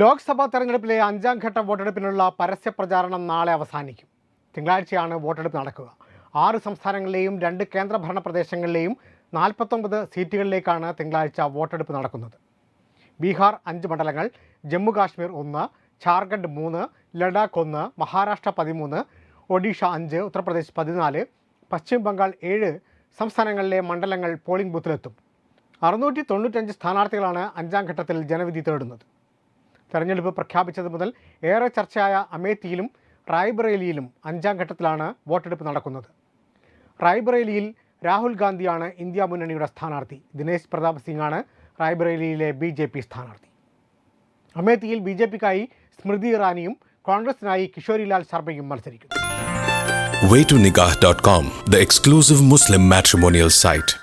ലോക്സഭാ തെരഞ്ഞെടുപ്പിലെ അഞ്ചാം ഘട്ട വോട്ടെടുപ്പിനുള്ള പരസ്യ പ്രചാരണം നാളെ അവസാനിക്കും. തിങ്കളാഴ്ചയാണ് വോട്ടെടുപ്പ് നടക്കുക. ആറ് സംസ്ഥാനങ്ങളിലെയും രണ്ട് കേന്ദ്രഭരണ പ്രദേശങ്ങളിലെയും നാൽപ്പത്തൊമ്പത് സീറ്റുകളിലേക്കാണ് തിങ്കളാഴ്ച വോട്ടെടുപ്പ് നടക്കുന്നത്. ബീഹാർ അഞ്ച് മണ്ഡലങ്ങൾ ജമ്മു കാശ്മീർ ഒന്ന് ഝാർഖണ്ഡ് മൂന്ന് ലഡാക്ക് ഒന്ന് മഹാരാഷ്ട്ര പതിമൂന്ന് ഒഡീഷ അഞ്ച് ഉത്തർപ്രദേശ് പതിനാല് പശ്ചിമ ബംഗാൾ ഏഴ് സംസ്ഥാനങ്ങളിലെ മണ്ഡലങ്ങൾ പോളിംഗ് ബൂത്തിലെത്തും. അറുന്നൂറ്റി തൊണ്ണൂറ്റഞ്ച് സ്ഥാനാർത്ഥികളാണ് അഞ്ചാം ഘട്ടത്തിൽ ജനവിധി തേടുന്നത്. തെരഞ്ഞെടുപ്പ് പ്രഖ്യാപിച്ചത് മുതൽ ഏറെ ചർച്ചയായ അമേത്തിയിലും റായ്ബറേലിയിലും അഞ്ചാം ഘട്ടത്തിലാണ് വോട്ടെടുപ്പ് നടക്കുന്നത്. റായ്ബറേലിയിൽ രാഹുൽ ഗാന്ധിയാണ് ഇന്ത്യ മുന്നണിയുടെ സ്ഥാനാർത്ഥി. ദിനേശ് പ്രതാപ് സിംഗാണ് റായ്ബറേലിയിലെ ബി ജെ പി സ്ഥാനാർത്ഥി. അമേത്തിയിൽ ബി ജെ പിക്കായി സ്മൃതി ഇറാനിയും കോൺഗ്രസിനായി കിഷോരിലാൽ ശർമ്മയും മത്സരിക്കും waytonikah.com, the exclusive Muslim matrimonial site.